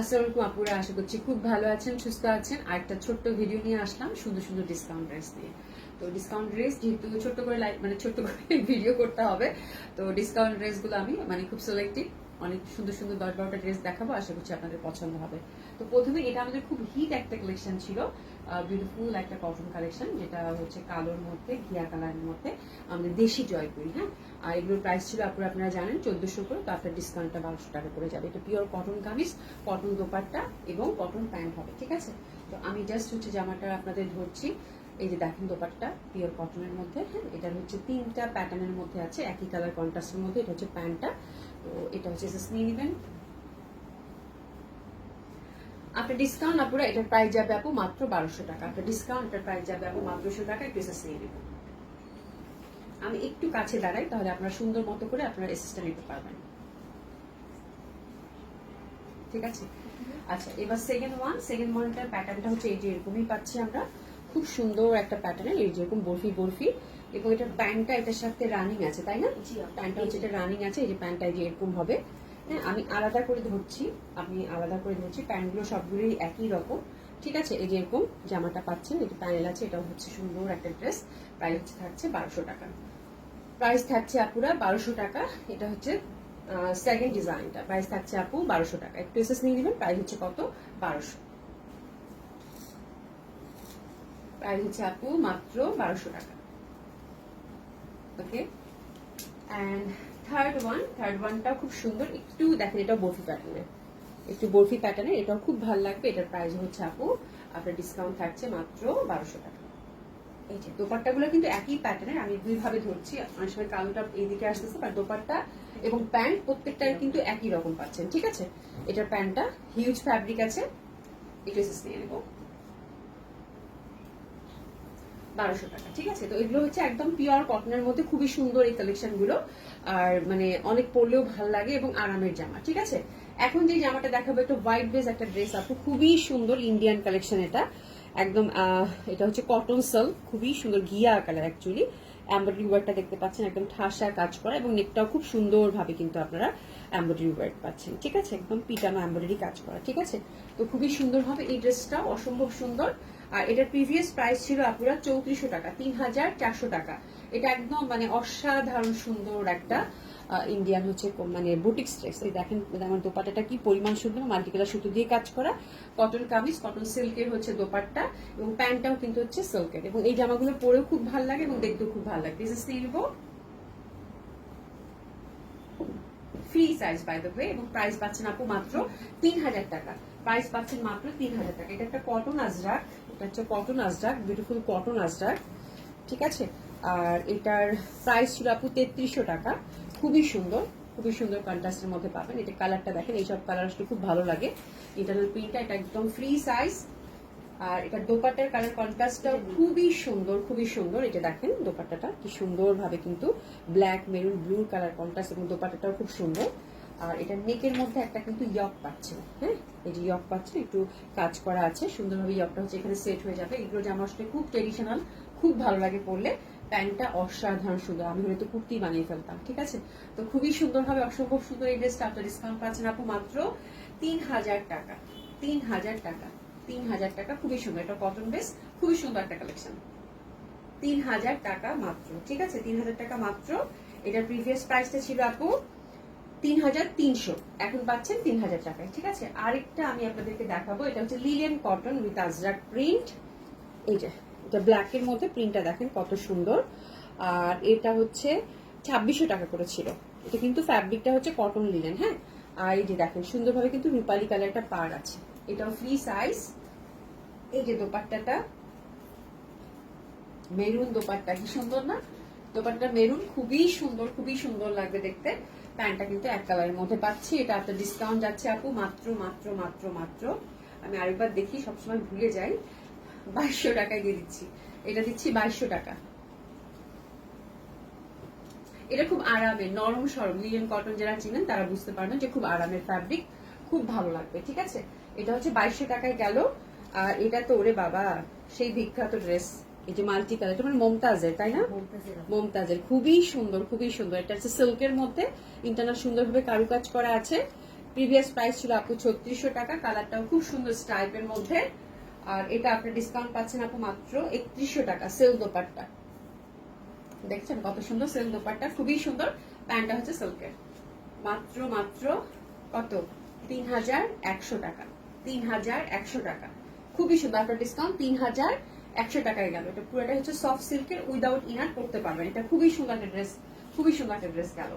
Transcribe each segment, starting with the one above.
আসসালামু আপুরা, আশা করছি খুব ভালো আছেন, সুস্থ আছেন। আর একটা ছোট্ট ভিডিও নিয়ে আসলাম, সুন্দর সুন্দর ডিসকাউন্ট ড্রেস দিয়ে। তো ডিসকাউন্ট ড্রেস যেহেতু ছোট্ট করে লাইক মানে ছোট্ট করে ভিডিও করতে হবে, তো ডিসকাউন্ট ড্রেসগুলো আমি মানে খুব সিলেক্টিভ অনেক সুন্দর সুন্দর দশ বারোটা ড্রেস দেখাবো, আশা করছি আপনাদের পছন্দ হবে। তো প্রথমে এটা আমাদের খুব হিট একটা কালেকশন ছিল বিউটিফুল একটা কটন কালেকশন যেটা হচ্ছে কালোর মধ্যে, ঘিয়া কালারের মধ্যে, আমাদের দেশি জয়পুরি হ্যাঁ? আর এগুলোর প্রাইস ছিল, আপনারা আপনারা জানেন, চোদ্দশো করে, তো আপনার ডিসকাউন্টটা বারোশো টাকা করে যাবে। এটা pure cotton kameez cotton dupatta এবং কটন প্যান্ট হবে, ঠিক আছে? তো আমি জাস্ট হচ্ছে জামাটা আপনাদের ধরছি, এই যে দেখেন দোপাট্টা পিওর কটনের মধ্যে হ্যাঁ? এটার হচ্ছে তিনটা প্যাটার্নের মধ্যে আছে, একই কালার কন্ট্রাস্টের মধ্যে, এটা হচ্ছে প্যান্টটা তো এটা হচ্ছে জাস্ট নিয়ে নেবেন। ডিসকাউন্ট আপুরা এটার প্রাইস যাবে আপু মাত্র বারোশো টাকা। আপনার ডিসকাউন্ট এটার প্রাইস যাবে আপু মাত্রশো টাকা একটু এসএস নিয়ে নেবেন। আমি একটু কাছে দাঁড়াই, তাহলে আপনারা সুন্দর মতো করে আপনারা এসএসটা নিতে পারবেন। ঠিক আছে? আচ্ছা এবার সেকেন্ড ওয়ান সেকেন্ড ওয়ানটার প্যাটার্নটা হচ্ছে এই যে এরকমই পাচ্ছি আমরা। খুব সুন্দর একটা প্যাটার্নের এই যেরকম বরফি বরফি। এবং এটার প্যান্টটা এটার সাথে রানিং আছে তাই না? প্যান্টটা হচ্ছে এটা রানিং আছে এই যে প্যান্টটা যে এরকম হবে। হ্যাঁ আমি আলাদা করে ধরছি আমি আলাদা করে ধরছি প্যান্টগুলো সবগুলোই একই রকম। ঠিক আছে? এই যে এরকম জামাটা পাচ্ছেন এটা প্যানেল আছে এটা হচ্ছে সুন্দর একটা ড্রেস প্রাইস হচ্ছে থাকছে বারোশো টাকা। প্রাইস থাকছে আপুরা বারোশো টাকা এটা হচ্ছে সেকেন্ড ডিজাইনটা প্রাইস থাকছে আপু বারোশো টাকা। একটু এসএস নিয়ে নেবেন প্রাইস হচ্ছে কত? বারোশো। প্রাইস হচ্ছে আপু মাত্র বারোশো টাকা। Okay? And third one third ওয়ানটাও খুব সুন্দর। একটু দেখেন এটা বরফি প্যাটার্নের একটু বরফি প্যাটার্নের এটাও খুব ভালো লাগবে। এটার প্রাইস হচ্ছে আপু, আপনার ডিসকাউন্ট থাকছে মাত্র বারোশো টাকা। এই যে, দোপাট্টাগুলো কিন্তু একই প্যাটার্নের আমি দুই ভাবে ধরছি। অনেক সময় কালোটা এইদিকে আসতেছে বাট দোপাট্টা এবং প্যান্ট প্রত্যেকটার কিন্তু একই রকম পাচ্ছেন, ঠিক আছে? এটার প্যান্টটা হিউজ ফ্যাব্রিক আছে। এটা নিয়ে নেব বারোশো টাকা, ঠিক আছে? তো এগুলো হচ্ছে একদম পিওর কটনের মধ্যে খুবই সুন্দর এই কালেকশনগুলো। আর মানে অনেক পরলেও ভালো লাগে এবং আরামের জামা, ঠিক আছে? এখন যে জামাটা দেখাবো, একটা হোয়াইট বেস একটা ড্রেস আপু খুবই সুন্দর ইন্ডিয়ান কালেকশন এটা। একদম এটা হচ্ছে কটন সিল্ক খুবই সুন্দর ঘিয়া কালার অ্যাকচুয়ালি এমব্রয়ডারি ওয়ার্কটা দেখতে পাচ্ছেন, একদম ঠাসা কাজ করা এবং নেকটাও খুব সুন্দরভাবে কিন্তু আপনারা এমব্রয়ডারি ওয়ার্ক পাচ্ছেন, ঠিক আছে? একদম পিটানো এমব্রয়ডারি কাজ করা, ঠিক আছে? তো খুবই সুন্দর হবে এই ড্রেসটাও অসম্ভব সুন্দর। আর এটার প্রিভিয়াস প্রাইস ছিল আপুরা চৌত্রিশশো টাকা তিন হাজার চারশো টাকা। এটা একদম মানে অসাধারণ সুন্দর একটা ইন্ডিয়ান হচ্ছে মানে বুটিক স্ট্রেস এই দেখেন আমার দোপাট্টাটা কি পরিমাণ সুন্দর, মাল্টিকালার সুতো দিয়ে কাজ করা। কটন কামিজ কটন সিল্কের হচ্ছে দোপাট্টা এবং প্যান্টটাও কিন্তু হচ্ছে সিল্কের এবং এই জামাগুলো পরেও খুব ভালো লাগে এবং দেখতেও খুব ভালো লাগে। দিস ইজ নিব free size by the way এবং প্রাইস পাচ্ছেন আপু মাত্র তিন হাজার টাকা। প্রাইস পাচ্ছেন মাত্র তিন হাজার টাকা। এটা একটা কটন আজরাক। এটা হচ্ছে cotton Ajrak beautiful cotton Ajrak ঠিক আছে? আর এটার প্রাইস ছিল আপু তেত্রিশশো টাকা। খুবই সুন্দর খুবই সুন্দর কন্ট্রাস্টের মধ্যে পাবেন। এটা কালারটা দেখেন এইসব কালার আসলে খুব ভালো লাগে। ইন্টারনাল প্রিন্টটা এটা একদম ফ্রি সাইজ আর এটা দোপাট্টার কালার কন্ট্রাস্টটাও খুবই সুন্দর খুবই সুন্দর। এটা দেখেন দোপাট্টাটা, কি সুন্দরভাবে কিন্তু black maroon blue colour contrast এবং দোপাট্টাটাও খুব সুন্দর। আর এটা নেকের মধ্যে একটা কিন্তু ইয়ক পাচ্ছে হ্যাঁ এই যে ইয়ক পাচ্ছে, একটু কাজ করা আছে, সুন্দরভাবে ইয়কটা হচ্ছে এখানে সেট হয়ে যাবে। এগুলো জামা আসলে খুব ট্রেডিশনাল খুব ভালো লাগে পরলে, প্যান্টটা অসাধারণ সুন্দর। আমি হয়তো কুর্তি বানিয়ে ফেলতাম, ঠিক আছে? তো খুবই সুন্দর হবে অসম্ভব সুন্দর এই ড্রেসটা আপনার ডিসকাউন্ট পাচ্ছেন আপু মাত্র তিন হাজার টাকা। তিন হাজার টাকা, তিন হাজার টাকা, খুবই সুন্দর। এটা কটন বেস খুবই সুন্দর একটা কালেকশন তিন হাজার টাকা মাত্র, ঠিক আছে? তিন হাজার টাকা মাত্র। এটার প্রিভিয়াস প্রাইসটা ছিল আপু তিন হাজার তিনশো। এখন পাচ্ছেন তিন হাজার টাকায়, ঠিক আছে? আরেকটা আমি আপনাদেরকে দেখাবো, এটা হচ্ছে লিলিয়ান কটন উইথ আজরাক প্রিন্ট এই যে, এটা ব্ল্যাকের মধ্যে প্রিন্টটা দেখেন কত সুন্দর। আর এটা হচ্ছে ছাব্বিশশো টাকা করে ছিল। এটা কিন্তু ফ্যাব্রিকটা হচ্ছে কটন লিলেন হ্যাঁ? আর এই যে দেখেন, সুন্দরভাবে কিন্তু রূপালি কালার একটা পার আছে। এটাও ফ্রি সাইজ এই যে দোপাট্টাটা, মেরুন দোপাট্টা, কি সুন্দর না? দোপাট্টা মেরুন, খুবই সুন্দর খুবই সুন্দর লাগবে দেখতে। প্যান্টটা কিন্তু এক কালারের মধ্যে পাচ্ছি। এটা আপনার ডিসকাউন্ট যাচ্ছে আপু। মাত্র মাত্র মাত্র মাত্র। আমি আরেকবার দেখি, সবসময় ভুলে যাই। বাইশশো টাকায় দিয়ে দিচ্ছি। এটা দিচ্ছি বাইশশো টাকা। এটা খুব আরামের, নরম সরম লিলিয়ন কটন যারা চিনেন তারা বুঝতে পারবেন যে খুব আরামের ফ্যাব্রিক খুব ভালো লাগবে, ঠিক আছে? এটা হচ্ছে বাইশশো টাকায় গেল। আর এটা তো ওরে বাবা, সেই বিখ্যাত ড্রেস এই যে মাল্টি কালার এটা মানে মমতাজের তাই না? মমতাজের। খুবই সুন্দর খুবই সুন্দর। এটা হচ্ছে সিল্কের মধ্যে ইন্টারনাল সুন্দরভাবে কারুকাজ করা আছে। প্রিভিয়াস প্রাইস ছিল আপু ছত্রিশশো টাকা কালারটাও খুব সুন্দর স্টাইপের মধ্যে। আর এটা আপনার ডিসকাউন্ট পাচ্ছেন আপু মাত্র একত্রিশশো টাকা সেল দোপাট্টা। দেখছেন কত সুন্দর সেল দোপাট্টা? খুবই সুন্দর। প্যান্টটা হচ্ছে সিল্কের মাত্র মাত্র কত? তিন হাজার একশো টাকা। তিন হাজার একশো টাকা। খুবই সুন্দর। আপনার ডিসকাউন্ট তিন হাজার একশো টাকায় গেল। এটা পুরোটা হচ্ছে সফট সিল্কের উইদাউট ইনার করতে পারবেন। এটা খুবই সুন্দর ড্রেস খুবই সুন্দর ড্রেস গেল।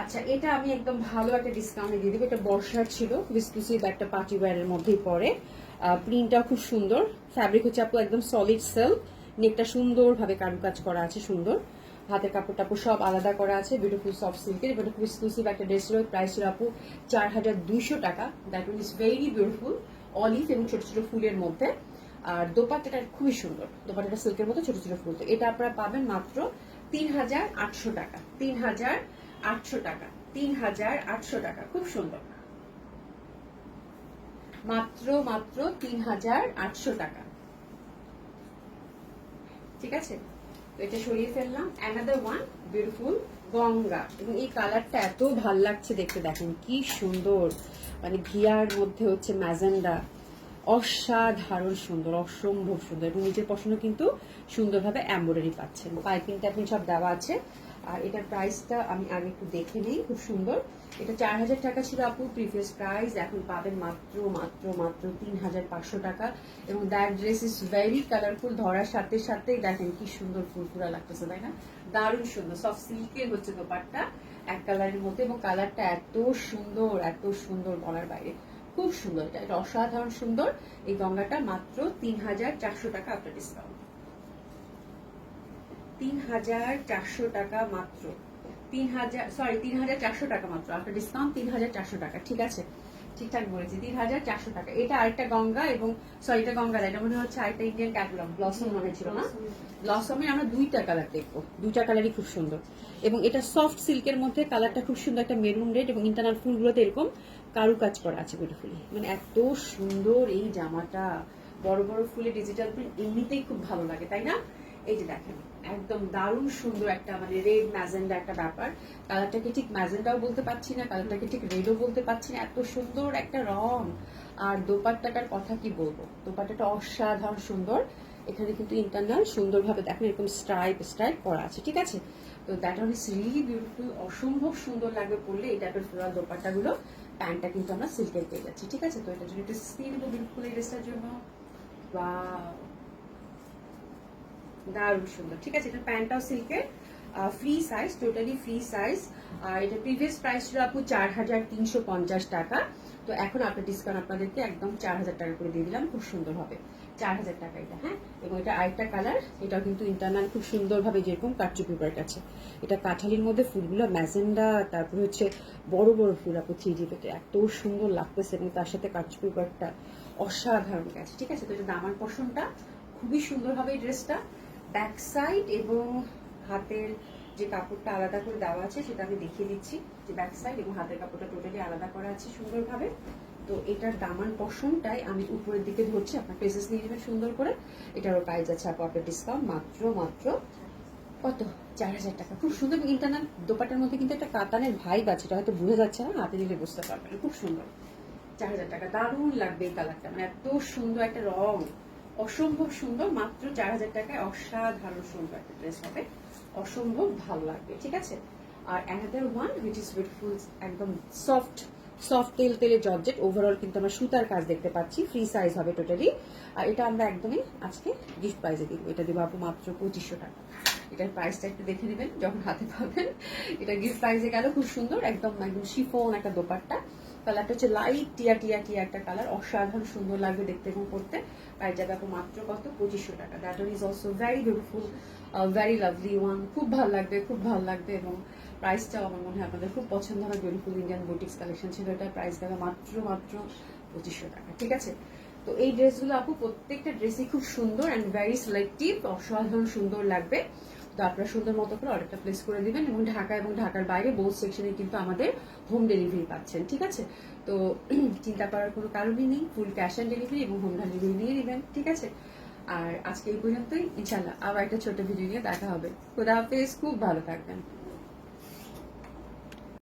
আচ্ছা এটা আমি একদম ভালো একটা ডিসকাউন্টে দিয়ে দেবো। এটা বর্ষার ছিল এক্সক্লুসিভ একটা পার্টি ওয়্যারের মধ্যেই পড়ে প্রিন্টটা খুব সুন্দর। ফ্যাব্রিক হচ্ছে আপু একদম সলিড সেলফ নেকটা সুন্দরভাবে কারুকাজ করা আছে, সুন্দর। হাতের কাপড় টাপড় সব আলাদা করা আছে। বিউটিফুল সফট সিল্কের এটা খুব এক্সক্লুসিভ একটা ড্রেস ছিল প্রাইস ছিল আপু চার হাজার দুইশো টাকা। That is very beautiful olive এবং ছোট ছোট ফুলের মধ্যে। আর দোপাট্টাটা খুবই সুন্দর। দোপাট্টাটা সিল্কের মতো ছোট ছোট ফুল। এটা আপনারা পাবেন মাত্র তিন হাজার আটশো টাকা। তিন হাজার আটশো টাকা। তিন হাজার আটশো টাকা। খুব সুন্দর। মাত্র মাত্র তিন হাজার আটশো টাকা। ঠিক আছে? তো এটা সরিয়ে ফেললাম। Another one beautiful Ganga. এবং এই কালারটা এত ভালো লাগছে দেখতে। দেখেন কি সুন্দর। মানে ঘিয়ার মধ্যে হচ্ছে ম্যাজেন্ডা। অসাধারণ সুন্দর, অসম্ভব সুন্দর এবং নিজের পছন্দ কিন্তু সুন্দরভাবে এম্ব্রয়ডারি পাচ্ছেন। পাইপিংটা আপনি সব দেওয়া আছে। আর এটার প্রাইসটা আমি আগে একটু দেখে নিই, খুব সুন্দর। এটা চার হাজার টাকা ছিল আপু প্রিভিয়াস প্রাইস এখন পাবেন মাত্র মাত্র মাত্র তিন হাজার পাঁচশো টাকা। এবং that dress is very colourful ধরার সাথে সাথেই দেখেন কি সুন্দর ফুরফুরা লাগতেছে, তাই না? দারুণ সুন্দর সব সিল্কের হচ্ছে দোপাট্টা, এক কালারের মধ্যে এবং কালারটা এত সুন্দর এত সুন্দর বলার বাইরে। খুব সুন্দর, এটা অসাধারণ সুন্দর। এই গঙ্গাটা মাত্র তিন হাজার চারশো টাকা আপনার ডিসকাউন্ট তিন হাজার চারশো টাকা মাত্র। তিন হাজার সরি তিন হাজার চারশো টাকা মাত্র। আপনার ডিসকাউন্ট তিন হাজার চারশো টাকা, ঠিক আছে? ঠিকঠাক বলেছি। তিন হাজার চারশো টাকা। এটা আরেকটা গঙ্গা এবং সরি এটা গঙ্গা এটা মনে হচ্ছে আরেকটা ইন্ডিয়ান ক্যাটলগ ব্লসম মনে ছিল না? ব্লসমে আমরা দুইটা কালার দেখব। দুইটা কালারই খুব সুন্দর। এবং এটা সফট সিল্কের মধ্যে কালারটা খুব সুন্দর, একটা মেরুন রেড এবং ইন্টারনাল ফুলগুলোতে এরকম কারু কাজ করা আছে বিউটিফুলি মানে এত সুন্দর এই জামাটা। বড় বড় ফুলে ডিজিটাল প্রিন্ট এমনিতেই খুব ভালো লাগে, তাই না? এই যে দেখেন। একদম দারুণ সুন্দর একটা মানে রেড ম্যাজেন্ডা একটা ব্যাপার। কালারটাকে ঠিক ম্যাজেন্ডাও বলতে পারছি না কালারটাকে ঠিক রেডও বলতে পারছি না। এত সুন্দর একটা রং। আর দোপাট্টাটার কথা কি বলব? দোপাট্টাটা অসাধারণ সুন্দর। এখানে কিন্তু ইন্টারনাল সুন্দরভাবে দেখেন এরকম স্ট্রাইপ স্ট্রাইপ করা আছে, ঠিক আছে? তো that one is really beautiful অসম্ভব সুন্দর লাগবে পড়লে এই টাইপের ফ্লোরাল দোপাট্টাগুলো। প্যান্টটা কিন্তু আমরা সিল্কের পেয়ে যাচ্ছি, ঠিক আছে? তো এটা জন্য একটু স্কিন বিউটিফুল এই ড্রেসটার জন্য। Wow. দারুণ সুন্দর। ঠিক আছে এটা প্যান্টটাও সিল্কের free size totally free size আর এটা প্রিভিয়াস প্রাইস ছিল আপু চার হাজার তিনশো পঞ্চাশ টাকা। তো এখন আপনার ডিসকাউন্ট আপনাদেরকে একদম চার হাজার টাকা করে দিয়ে দিলাম, খুব সুন্দর হবে। চার হাজার টাকা এটা হ্যাঁ? এবং এটা আরেকটা কালার এটাও কিন্তু ইন্টারনাল খুব সুন্দরভাবে যেরকম কাটচু পেপার কাছে এটা কাঁঠালির মধ্যে ফুলগুলো, ম্যাজেন্ডা, তারপরে হচ্ছে বড় বড় ফুল আপু থ্রি পেটে এত সুন্দর লাগতেছে এবং তার সাথে কাটচু পেপারটা অসাধারণ গেছে। ঠিক আছে, তো এটা দামার পশনটা খুবই সুন্দর হবে এই ড্রেসটা ব্যাক সাইড এবং হাতের যে কাপড়টা আলাদা করে দেওয়া আছে, সেটা আমি দেখিয়ে দিচ্ছি যে ব্যাক সাইড এবং হাতের কাপড়টা টোটালি আলাদা করা আছে সুন্দরভাবে। তো এটার দামান পশনটাই আমি উপরের দিকে ধরছি, আপনার পেসেস নিয়ে নেবেন সুন্দর করে। এটারও প্রাইস আছে আপু, আপনার ডিসকাউন্ট মাত্র মাত্র কত? চার হাজার টাকা। খুব সুন্দর ইন্টারনাল দোপাটার মধ্যে কিন্তু একটা কাতানের ভাইব আছে, এটা হয়তো বুঝে যাচ্ছে না, হাতে দিলে বুঝতে পারবেন। খুব সুন্দর। চার হাজার টাকা। দারুণ লাগবে এই কালারটা মানে এত সুন্দর একটা রং। অসম্ভব সুন্দর, মাত্র চার হাজার টাকায় অসাধারণ সুন্দর একটা ড্রেস হবে। অসম্ভব ভালো লাগবে, ঠিক আছে? আর another one which is beautiful একদম সফট সফট তেল, তেলে জর্জেট। ওভারঅল কিন্তু আমরা সুতার কাজ দেখতে পাচ্ছি ফ্রি সাইজ হবে টোটালি আর এটা আমরা একদমই আজকে গিফট প্রাইজে দিব। এটা দিব আপু মাত্র পঁচিশশো টাকা। এটার প্রাইসটা একটু দেখে নেবেন, যখন হাতে পাবেন। এটা গিফট প্রাইজে গেল, খুব সুন্দর, একদম একদম শিফোন একটা দোপাট্টা। কালারটা হচ্ছে লাইট টিয়া টিয়া টিয়া একটা কালার। অসাধারণ সুন্দর লাগবে দেখতে এবং পড়তে। প্রাইস যাবে আপু মাত্র কত পঁচিশশো টাকা। That one is also very beautiful very lovely one খুব ভালো লাগবে, খুব ভালো লাগবে এবং প্রাইসটাও আমার মনে হয় আপনাদের খুব পছন্দ হবে। বিউটিফুল ইন্ডিয়ান বুটিক্স কালেকশন ছিল এটা। প্রাইস যাবে মাত্র মাত্র পঁচিশশো টাকা। ঠিক আছে? তো এই ড্রেসগুলো আপু, প্রত্যেকটা ড্রেসই খুব সুন্দর অ্যান্ড ভেরি সিলেক্টিভ অসাধারণ সুন্দর লাগবে। তো আপনারা সুন্দর মতো করে অর্ডারটা প্লেস করে দিবেন এবং ঢাকা এবং ঢাকার বাইরে বোথ সেকশনে কিন্তু আমাদের হোম ডেলিভারি পাচ্ছেন, ঠিক আছে? তো চিন্তা করার কোনো কারণই নেই ফুল ক্যাশ অন ডেলিভারি এবং হোম ডেলিভারি নিয়ে নেবেন ঠিক আছে? আর আজকে এই পর্যন্তই ইনশাল্লাহ আবার একটা ছোট ভিডিও নিয়ে দেখা হবে। খোদা হাফেজ, খুব ভালো থাকবেন।